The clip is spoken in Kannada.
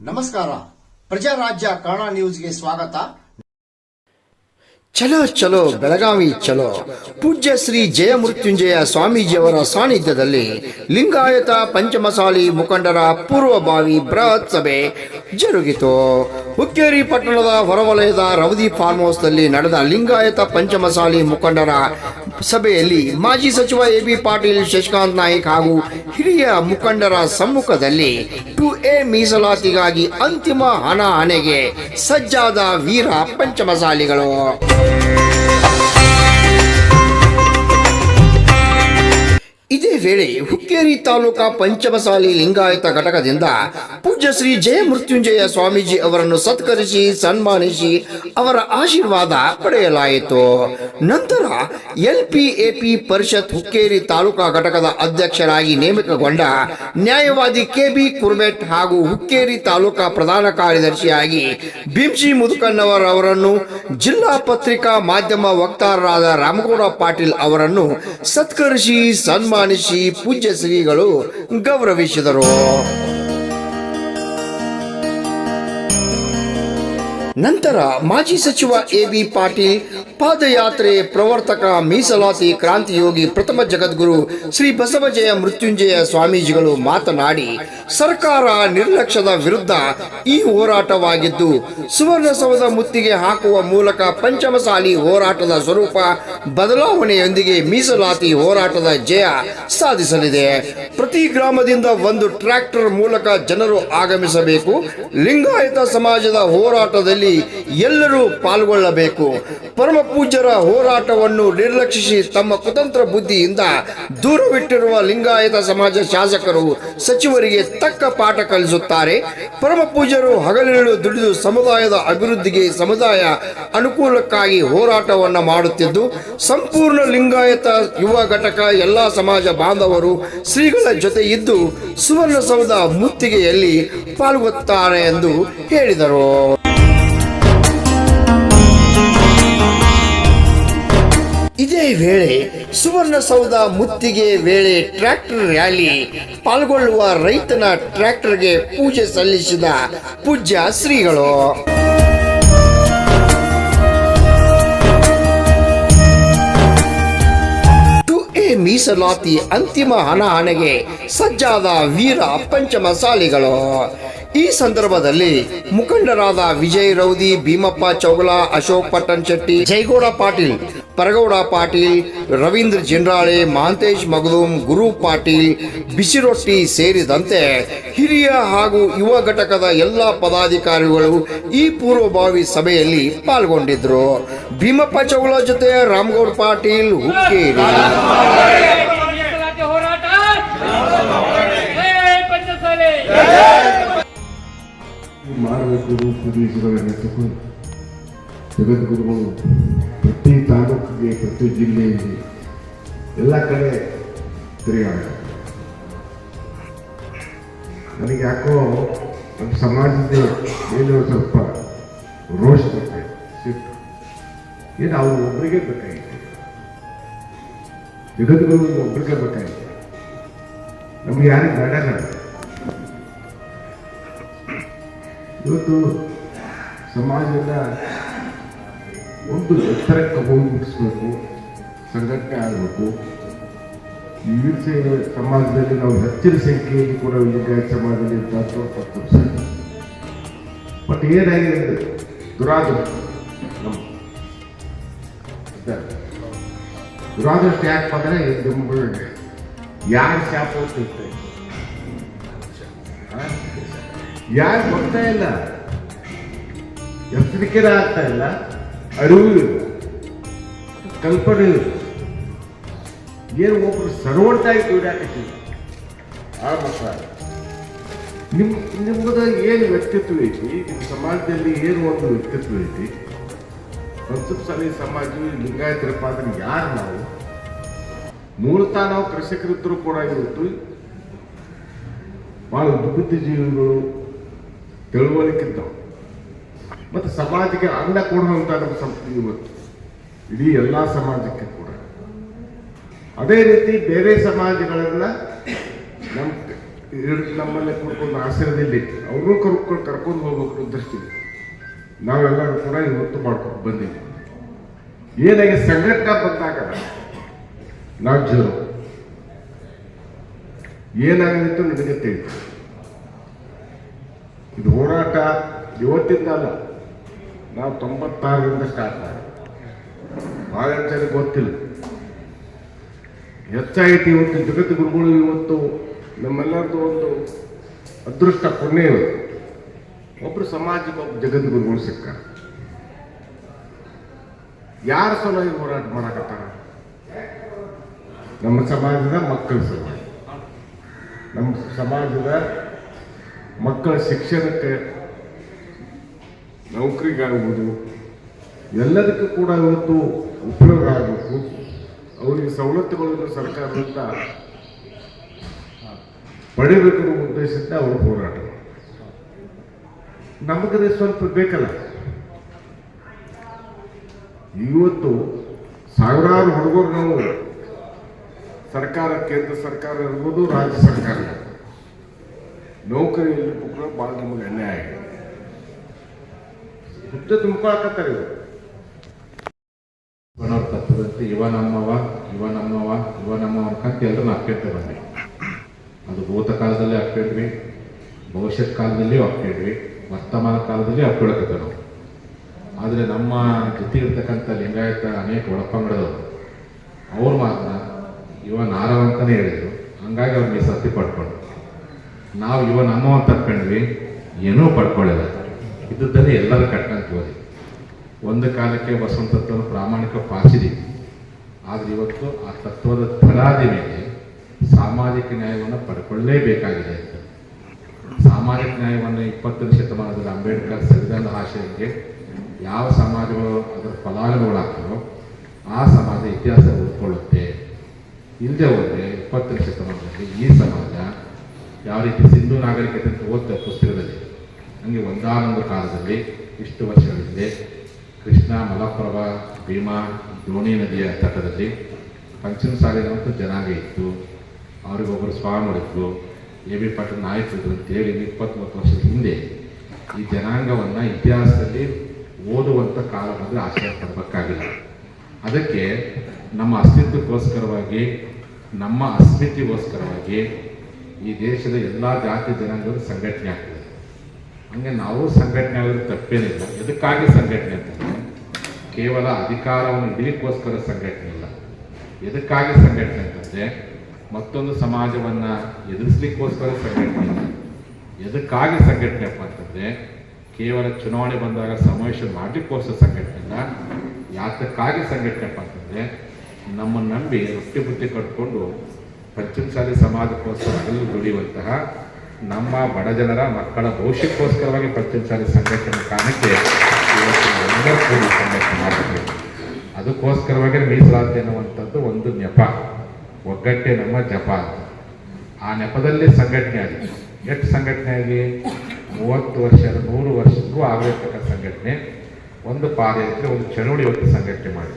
ನಮಸ್ಕಾರ. ಪ್ರಜಾರಾಜ್ಯ ಕನ್ನಡ ನ್ಯೂಸ್ಗೆ ಸ್ವಾಗತ. ಚಲೋ ಚಲೋ, ಬೆಳಗಾವಿ ಚಲೋ. ಪೂಜ್ಯ ಶ್ರೀ ಜಯಮೃತ್ಯುಂಜಯ ಸ್ವಾಮೀಜಿಯವರ ಸಾನ್ನಿಧ್ಯದಲ್ಲಿ ಲಿಂಗಾಯತ ಪಂಚಮಸಾಲಿ ಮುಖಂಡರ ಪೂರ್ವಭಾವಿ ಬೃಹತ್ ಸಭೆ ಜರುಗಿತು. ಹುಕ್ಕೇರಿ ಪಟ್ಟಣದ ಹೊರವಲಯದ ರವದಿ ಫಾರ್ಮ್ ಹೌಸ್ನಲ್ಲಿ ನಡೆದ ಲಿಂಗಾಯತ ಪಂಚಮಸಾಲಿ ಮುಖಂಡರ ಸಭೆಯಲ್ಲಿ ಮಾಜಿ ಸಚಿವ ಎ ಬಿ ಪಾಟೀಲ್, ಶಶಿಕಾಂತ್ ನಾಯ್ಕ್ ಹಾಗೂ ಹಿರಿಯ ಮುಖಂಡರ ಸಮ್ಮುಖದಲ್ಲಿ ಟು ಎ ಮೀಸಲಾತಿಗಾಗಿ ಅಂತಿಮ ಹಣ ಹಣೆಗೆ ಸಜ್ಜಾದ ವೀರ ಪಂಚಮಸಾಲಿಗಳು. ಇದೇ ವೇಳೆ ಹುಕ್ಕೇರಿ ತಾಲೂಕಾ ಪಂಚಮಸಾಲಿ ಲಿಂಗಾಯತ ಘಟಕದಿಂದ ಪೂಜ್ಯ ಶ್ರೀ ಜಯ ಮೃತ್ಯುಂಜಯ ಸ್ವಾಮೀಜಿ ಅವರನ್ನು ಸತ್ಕರಿಸಿ, ಸನ್ಮಾನಿಸಿ, ಅವರ ಆಶೀರ್ವಾದ ಪಡೆಯಲಾಯಿತು. ನಂತರ ಎಲ್ಪಿಎಪಿ ಪರಿಷತ್ ಹುಕ್ಕೇರಿ ತಾಲೂಕಾ ಘಟಕದ ಅಧ್ಯಕ್ಷರಾಗಿ ನೇಮಕಗೊಂಡ ನ್ಯಾಯವಾದಿ ಕೆ ಬಿ ಕುರ್ಬೆಟ್ ಹಾಗೂ ಹುಕ್ಕೇರಿ ತಾಲೂಕಾ ಪ್ರಧಾನ ಕಾರ್ಯದರ್ಶಿಯಾಗಿ ಭೀಮ್ಸಿ ಮುದುಕಣ್ಣವರ್ ಅವರನ್ನು, ಜಿಲ್ಲಾ ಪತ್ರಿಕಾ ಮಾಧ್ಯಮ ವಕ್ತಾರರಾದ ರಾಮಗೌಡ ಪಾಟೀಲ್ ಅವರನ್ನು ಸತ್ಕರಿಸಿ, ಸನ್ಮಾನಿಸಿ ಪೂಜ್ಯ ಶ್ರೀಗಳು ಗೌರವಿಸಿದರು. ನಂತರ ಮಾಜಿ ಸಚಿವ ಎ ಬಿ ಪಾಟೀಲ್ ಪಾದಯಾತ್ರೆ ಪ್ರವರ್ತಕ ಮೀಸಲಾತಿ ಕ್ರಾಂತಿಯೋಗಿ ಪ್ರಥಮ ಜಗದ್ಗುರು ಶ್ರೀ ಬಸವಜಯ ಮೃತ್ಯುಂಜಯ ಸ್ವಾಮೀಜಿಗಳು ಮಾತನಾಡಿ, ಸರ್ಕಾರ ನಿರ್ಲಕ್ಷ್ಯದ ವಿರುದ್ಧ ಈ ಹೋರಾಟವಾಗಿದ್ದು, ಸುವರ್ಣಸೌಧ ಮುತ್ತಿಗೆ ಹಾಕುವ ಮೂಲಕ ಪಂಚಮಸಾಲಿ ಹೋರಾಟದ ಸ್ವರೂಪ ಬದಲಾವಣೆಯೊಂದಿಗೆ ಮೀಸಲಾತಿ ಹೋರಾಟದ ಜಯ ಸಾಧಿಸಲಿದೆ. ಪ್ರತಿ ಗ್ರಾಮದಿಂದ ಒಂದು ಟ್ರ್ಯಾಕ್ಟರ್ ಮೂಲಕ ಜನರು ಆಗಮಿಸಬೇಕು. ಲಿಂಗಾಯತ ಸಮಾಜದ ಹೋರಾಟದಲ್ಲಿ ಎಲ್ಲರೂ ಪಾಲ್ಗೊಳ್ಳಬೇಕು. ಪರಮ ಪೂಜ್ಯರ ಹೋರಾಟವನ್ನು ನಿರ್ಲಕ್ಷಿಸಿ ತಮ್ಮ ಕುತಂತ್ರ ಬುದ್ಧಿಯಿಂದ ದೂರವಿಟ್ಟಿರುವ ಲಿಂಗಾಯತ ಸಮಾಜ ಶಾಸಕರು ಸಚಿವರಿಗೆ ತಕ್ಕ ಪಾಠ ಕಲಿಸುತ್ತಾರೆ. ಪರಮ ಪೂಜ್ಯರು ಹಗಲಿರುಳು ದುಡಿದು ಸಮುದಾಯದ ಅಭಿವೃದ್ಧಿಗೆ ಸಮುದಾಯ ಅನುಕೂಲಕ್ಕಾಗಿ ಹೋರಾಟವನ್ನು ಮಾಡುತ್ತಿದ್ದು, ಸಂಪೂರ್ಣ ಲಿಂಗಾಯತ ಯುವ ಘಟಕ ಎಲ್ಲ ಸಮಾಜ ಬಾಂಧವರು ಶ್ರೀಗಳ ಜೊತೆ ಇದ್ದು ಸುವರ್ಣಸೌಧ ಮುತ್ತಿಗೆಯಲ್ಲಿ ಪಾಲ್ಗೊತ್ತಾರೆ ಎಂದು ಹೇಳಿದರು. ಇದೇ ವೇಳೆ ಸುವರ್ಣಸೌಧ ಮುತ್ತಿಗೆ ವೇಳೆ ಟ್ರ್ಯಾಕ್ಟರ್ ರ್ಯಾಲಿ ಪಾಲ್ಗೊಳ್ಳುವ ರೈತನ ಟ್ರ್ಯಾಕ್ಟರ್ಗೆ ಪೂಜೆ ಸಲ್ಲಿಸಿದ ಪೂಜ್ಯ ಶ್ರೀಗಳು. ಮೀಸಲಾತಿ ಅಂತಿಮ ಹಣ ಹಣೆಗೆ ಸಜ್ಜಾದ ವೀರ ಪಂಚಮಸಾಲಿಗಳು. ಈ ಸಂದರ್ಭದಲ್ಲಿ ಮುಖಂಡರಾದ ವಿಜಯ್ ರೌದಿ, ಭೀಮಪ್ಪ ಚೌಗಲ, ಅಶೋಕ್ ಪಟ್ಟಣ್ ಶೆಟ್ಟಿ, ಜೈಗೌಡ ಪಾಟೀಲ್, ಪರಗೌಡ ಪಾಟೀಲ್, ರವೀಂದ್ರ ಜಿಂಡ್ರಾಳೆ, ಮಹಾಂತೇಶ್ ಮಗದೂಮ್, ಗುರು ಪಾಟೀಲ್ ಬಿಸಿರೊಟ್ಟಿ ಸೇರಿದಂತೆ ಹಿರಿಯ ಹಾಗೂ ಯುವ ಘಟಕದ ಎಲ್ಲ ಪದಾಧಿಕಾರಿಗಳು ಈ ಪೂರ್ವಭಾವಿ ಸಭೆಯಲ್ಲಿ ಪಾಲ್ಗೊಂಡಿದ್ದರು. ಭೀಮಪ್ಪ ಚೌಗಲ ಜೊತೆ ರಾಮಗೌಡ ಪಾಟೀಲ್ ಹುಕ್ಕೇರಿ. ಮಾಡಬೇಕು ಪೂರ್ವಜರನ್ನು ತಗೊಂಡು ಜಗದ್ಗುರುಗಳು ಪ್ರತಿ ತಾಲೂಕಿಗೆ ಪ್ರತಿ ಜಿಲ್ಲೆಯಲ್ಲಿ ಎಲ್ಲ ಕಡೆ ತಿರುಗಾಡ ನನಗೆ ಯಾಕೋ ನಮ್ಮ ಸಮಾಜದ ಏನೋ ಸ್ವಲ್ಪ ರೋಷ ಬೇಕಾಯ್ತು. ಸಿಟ್ಟು ಏನು, ಅವ್ರು ಒಬ್ಬರಿಗೆ ಬೇಕಾಗಿತ್ತು ಜಗದ್ಗುರು ಒಬ್ಬರಿಗೆ ಬೇಕಾಗಿತ್ತು ನಮ್ಗೆ ಯಾರಿಗೆ ಬೇಡ ಇವತ್ತು ಸಮಾಜದ ಒಂದು ಎತ್ತರಕ್ಕೆ ಹೋಗಿ ಮುಟ್ಟಿಸ್ಬೇಕು ಸಂಘಟನೆ ಆಗಬೇಕು. ವೀರಶೈವ ಸಮಾಜದಲ್ಲಿ ನಾವು ಹೆಚ್ಚಿನ ಸಂಖ್ಯೆಯಲ್ಲಿ ಕೂಡ ವಿದ್ಯಾರ್ಥಿ ಸಮಾಜದಲ್ಲಿ ಇದ್ದಾರೋ ತಪ್ಪು ಬಟ್ ಏನಾಗಿದೆ ಅಂದರೆ, ದುರಾದೃಷ್ಟ ನಮ್ಮ? ದುರಾದೃಷ್ಟ ಯಾಕೆ ಬಂದರೆ ನಮ್ಮ ಯಾರು ಶಾಪ ಹೋಗ್ತಿರ್ತಾರೆ ಯಾರು ಬರ್ತಾ ಇಲ್ಲ? ಎಚ್ಚರಿಕೆ ಆಗ್ತಾ ಇಲ್ಲ. ಅರಿವು ಇಲ್ಲ. ಕಲ್ಪನೆ ಇಲ್ಲ. ಏನು ಒಬ್ರು ಸರ್ವಂಟಾಗಿ ದುಡ್ಯಾಕತ್ತಿಲ್ಲ ಆ ಮಕ್ಕಳ. ನಿಮ್ ನಿಮ್ಮದ ಏನು ವ್ಯಕ್ತಿತ್ವ ಐತಿ? ನಿಮ್ಮ ಸಮಾಜದಲ್ಲಿ ಏನು ಒಂದು ವ್ಯಕ್ತಿತ್ವ ಐತಿ? ಪಂಚಮಸಾಲಿ ಸಮಾಜ ಲಿಂಗಾಯತರಪ್ಪ ಅಂದ್ರೆ ಯಾರು ನಾವು? ಮೂಲತಃ ನಾವು ಕೃಷಿಕರಿದ್ದರೂ ಕೂಡ ಇವತ್ತು ಬಹಳ ಬುದ್ಧಿಜೀವಿಗಳು ತಿಳುವಳಿಕಿದ್ದವು ಮತ್ತು ಸಮಾಜಕ್ಕೆ ಅನ್ನ ಕೊಡುವಂಥ ನಮ್ಮ ಸಂಸ್ಕೃತಿ ಇವತ್ತು. ಇಡೀ ಎಲ್ಲ ಸಮಾಜಕ್ಕೆ ಕೂಡ. ಅದೇ ರೀತಿ ಬೇರೆ ಸಮಾಜಗಳನ್ನ ನಮ್ಮ ನಮ್ಮಲ್ಲಿ ಕೂಡ್ಕೊಂಡು ಆಶ್ರಯದಲ್ಲಿ ಅವರು ಕರ್ಕೊಂಡು ಕರ್ಕೊಂಡು ಹೋಗ್ಬೇಕು ದೃಷ್ಟಿ ನಾವೆಲ್ಲರೂ ಕೂಡ ಇವತ್ತು ಮಾಡ್ಕೊಂಡು ಬಂದಿದ್ದೀವಿ ಏನಾಗಿ ಸಂಘಟನೆ ಬಂದಾಗ ನಾವು ಜೀರೋ ಏನಾಗದಿತ್ತು ನನಗೆ ತಿಳಿತು ಇದು ಹೋರಾಟ ಇವತ್ತಿಂದ ನಾವು ತೊಂಬತ್ತಾರರಿಂದ ಸ್ಟಾರ್ಟ್ ಮಾಡಿ. ಭಾಳ ಗೊತ್ತಿಲ್ಲ. ಹೆಚ್ಚಾಯಿತು ಇವತ್ತು ಜಗದ್ಗುರುಗಳು ಇವತ್ತು ನಮ್ಮೆಲ್ಲರದ್ದು ಒಂದು ಅದೃಷ್ಟ ಪುಣ್ಯ ಇವತ್ತು ಒಬ್ರು ಸಮಾಜಕ್ಕೆ ಒಬ್ಬ ಜಗದ್ಗುರುಗಳು ಸಿಕ್ಕಾರ. ಯಾರ ಸಲುವಾಗಿ ಹೋರಾಟ ಮಾಡಕತ್ತಾರ? ನಮ್ಮ ಸಮಾಜದ ಮಕ್ಕಳ ಸಲುವಾಗಿ. ನಮ್ಮ ಸಮಾಜದ ಮಕ್ಕಳ ಶಿಕ್ಷಣಕ್ಕೆ ನೌಕರಿಗಾಗ್ಬೋದು ಎಲ್ಲದಕ್ಕೂ ಕೂಡ ಇವತ್ತು ಉಪಯೋಗ ಆಗಬೇಕು ಅವರಿಗೆ ಸವಲತ್ತುಗಳನ್ನು ಸರ್ಕಾರದಿಂದ ಪಡಿಬೇಕೆನ್ನುವ ಉದ್ದೇಶದಿಂದ ಅವರು ಹೋರಾಟ ನಮಗದೇ ಸ್ವಲ್ಪ ಬೇಕಲ್ಲ. ಇವತ್ತು ಸಾವಿರಾರು ಹುಡುಗರು ನಾವು ಸರ್ಕಾರ, ಕೇಂದ್ರ ಸರ್ಕಾರ ಇರ್ಬೋದು, ರಾಜ್ಯ ಸರ್ಕಾರ. ನೌಕರಿಯಲ್ಲಿ ಕೂಡ ಭಾಳ ನಿಮಗೆ ಅನ್ಯಾಯ ಆಗಿದೆ. ಹುದ್ದೆ ತುಂಬಿಕೊಳಕತ್ತಾರೆ ಇವರು. ಇವನವ್ರ ತತ್ವದಂತೆ ಇವ ನಮ್ಮವ ಇವ ನಮ್ಮವ ಇವ ನಮ್ಮವ ಅನ್ಕಂತ ಎಲ್ಲರನ್ನ ಅಪ್ಪಿಡ್ತಾ ಬಂದ್ವಿ. ಅದು ಭೂತ ಕಾಲದಲ್ಲಿ ಅಪ್ಪಿಡ್ವಿ ಭವಿಷ್ಯತ್ ಕಾಲದಲ್ಲಿಯೂ ಅಪ್ಪಿಡ್ವಿ ವರ್ತಮಾನ ಕಾಲದಲ್ಲಿ ಅಪ್ಪಿಡಕತ್ತೇವೆ ನಾವು? ಆದರೆ ನಮ್ಮ ಜೊತೆ ಇರ್ತಕ್ಕಂಥ ಲಿಂಗಾಯತ ಅನೇಕ ಒಳಪಂಗಡದವರು. ಅವ್ರು ಮಾತ್ರ ಇವ ನಾರವ ಅಂತಾನೆ ಹೇಳಿದ್ರು. ಹಂಗಾಗಿ ಅವ್ರು ಮೀಸಲಾತಿ ಪಡ್ಕೊಂಡು ನಾವು ಇವ ನಮ್ಮ ಅಂತ ಅಪ್ಕೊಂಡ್ವಿ ಏನೂ ಪಡ್ಕೊಳ್ಳಿಲ್ಲ. ಇದ್ದದ್ದನ್ನೇ ಎಲ್ಲರೂ ಕಟ್ಕೊಂತ ಹೋದ್ವಿ. ಒಂದು ಕಾಲಕ್ಕೆ ಬಸವಂತ ತತ್ವವನ್ನು ಪ್ರಾಮಾಣಿಕ ಪಾಸಿದ್ದೀವಿ ಆದರೆ ಇವತ್ತು ಆ ತತ್ವದ ತರಾದಿ ಮೇಲೆ ಸಾಮಾಜಿಕ ನ್ಯಾಯವನ್ನು ಪಡ್ಕೊಳ್ಳಲೇಬೇಕಾಗಿದೆ ಅಂತ. ಸಾಮಾಜಿಕ ನ್ಯಾಯವನ್ನು ಇಪ್ಪತ್ತನೇ ಶತಮಾನದಲ್ಲಿ ಅಂಬೇಡ್ಕರ್ ಸಂವಿಧಾನದ ಆಶಯಕ್ಕೆ ಯಾವ ಸಮಾಜಗಳು ಅದರ ಫಲಾನುಭವಿಗಳಾಗ್ತಾರೋ ಆ ಸಮಾಜ ಇತಿಹಾಸ ಉಳ್ಕೊಳ್ಳುತ್ತೆ. ಇಲ್ಲದೆ ಹೋದರೆ ಇಪ್ಪತ್ತನೇ ಶತಮಾನದಲ್ಲಿ ಈ ಸಮಾಜ ಯಾವ ರೀತಿ ಸಿಂಧು ನಾಗರಿಕತೆ ಅಂತ ಓದ್ತ ಪುಸ್ತಕದಲ್ಲಿ? ನನಗೆ ಒಂದಾನೊಂದು ಕಾಲದಲ್ಲಿ, ಇಷ್ಟು ವರ್ಷಗಳ ಹಿಂದೆ ಕೃಷ್ಣ ಮಲಪ್ರಭಾ ಭೀಮಾ ದೋಣಿ ನದಿಯ ತಟದಲ್ಲಿ ಪಂಚಮ ಸಾಲಿನಂತೂ ಜನಾಂಗ ಇತ್ತು. ಅವರಿಗೊಬ್ಬರು ಸ್ವಾಮಿಗಳಿದ್ರು ಎ ಬಿ ಪಾಟೀಲ್ ನಾಯಕರಿದ್ರು ಅಂತೇಳಿ ಇಪ್ಪತ್ತ್ಮೂವತ್ತು ವರ್ಷದ ಹಿಂದೆ ಈ ಜನಾಂಗವನ್ನು ಇತಿಹಾಸದಲ್ಲಿ ಓದುವಂಥ ಕಾಲ ಬಂದರೆ ಆಶ್ರಯ ಪಡಬೇಕಾಗಿಲ್ಲ. ಅದಕ್ಕೆ ನಮ್ಮ ಅಸ್ತಿತ್ವಕ್ಕೋಸ್ಕರವಾಗಿ, ನಮ್ಮ ಅಸ್ಮಿತೆಗೋಸ್ಕರವಾಗಿ ಈ ದೇಶದ ಎಲ್ಲ ಜಾತಿ ಜನಾಂಗದ ಸಂಘಟನೆ ಆಗ್ತದೆ. ಹಂಗೆ ನಾವು ಸಂಘಟನೆ ಆಗೋದು ತಪ್ಪೇನಿಲ್ಲ. ಎದಕ್ಕಾಗಿ ಸಂಘಟನೆ ಅಂತಂದರೆ ಕೇವಲ ಅಧಿಕಾರವನ್ನು ಹಿಡಿಲಿಕ್ಕೋಸ್ಕರ ಸಂಘಟನೆ ಇಲ್ಲ. ಎದಕ್ಕಾಗಿ ಸಂಘಟನೆ ಅಂತಂದರೆ ಮತ್ತೊಂದು ಸಮಾಜವನ್ನು ಎದುರಿಸ್ಲಿಕ್ಕೋಸ್ಕರ ಸಂಘಟನೆ ಇಲ್ಲ. ಎದಕ್ಕಾಗಿ ಸಂಘಟನೆ ಅಂತಂದರೆ ಕೇವಲ ಚುನಾವಣೆ ಬಂದಾಗ ಸಮಾವೇಶ ಮಾಡಲಿಕ್ಕೋಸ್ಕರ ಸಂಘಟನೆ ಇಲ್ಲ. ಯಾತಕ್ಕಾಗಿ ಸಂಘಟನೆ ಅಂತಂದರೆ ನಮ್ಮನ್ನು ನಂಬಿ ರೊಟ್ಟಿ ಬುತ್ತಿ ಕಟ್ಕೊಂಡು ಪಂಚಮಸಾಲಿ ಸಮಾಜಕ್ಕೋಸ್ಕರ ಹಗಲು ದುಡಿಯುವಂತಹ ನಮ್ಮ ಬಡ ಜನರ ಮಕ್ಕಳ ಭವಿಷ್ಯಕ್ಕೋಸ್ಕರವಾಗಿ ಪಂಚಮಸಾಲಿ ಸಂಘಟನೆ ಕಾರಣಕ್ಕೆ ಸಂಘಟನೆ ಮಾಡಬೇಕು ಅದಕ್ಕೋಸ್ಕರವಾಗಿ ಮೀಸಲಾತಿ ಅನ್ನುವಂಥದ್ದು ಒಂದು ನೆಪ. ಒಗ್ಗಟ್ಟೆ ನಮ್ಮ ಜಪ ಆ ನೆಪದಲ್ಲಿ ಸಂಘಟನೆ ಆಗಿದೆ ಎಷ್ಟು ಸಂಘಟನೆ ಆಗಿ? ಮೂವತ್ತು ವರ್ಷ, ನೂರು ವರ್ಷಕ್ಕೂ ಆಗಿರ್ತಕ್ಕಂಥ ಸಂಘಟನೆ. ಒಂದು ಪಾದಯಾತ್ರೆ, ಒಂದು ಚಳುವಳಿ ಇವತ್ತು ಸಂಘಟನೆ ಮಾಡಿ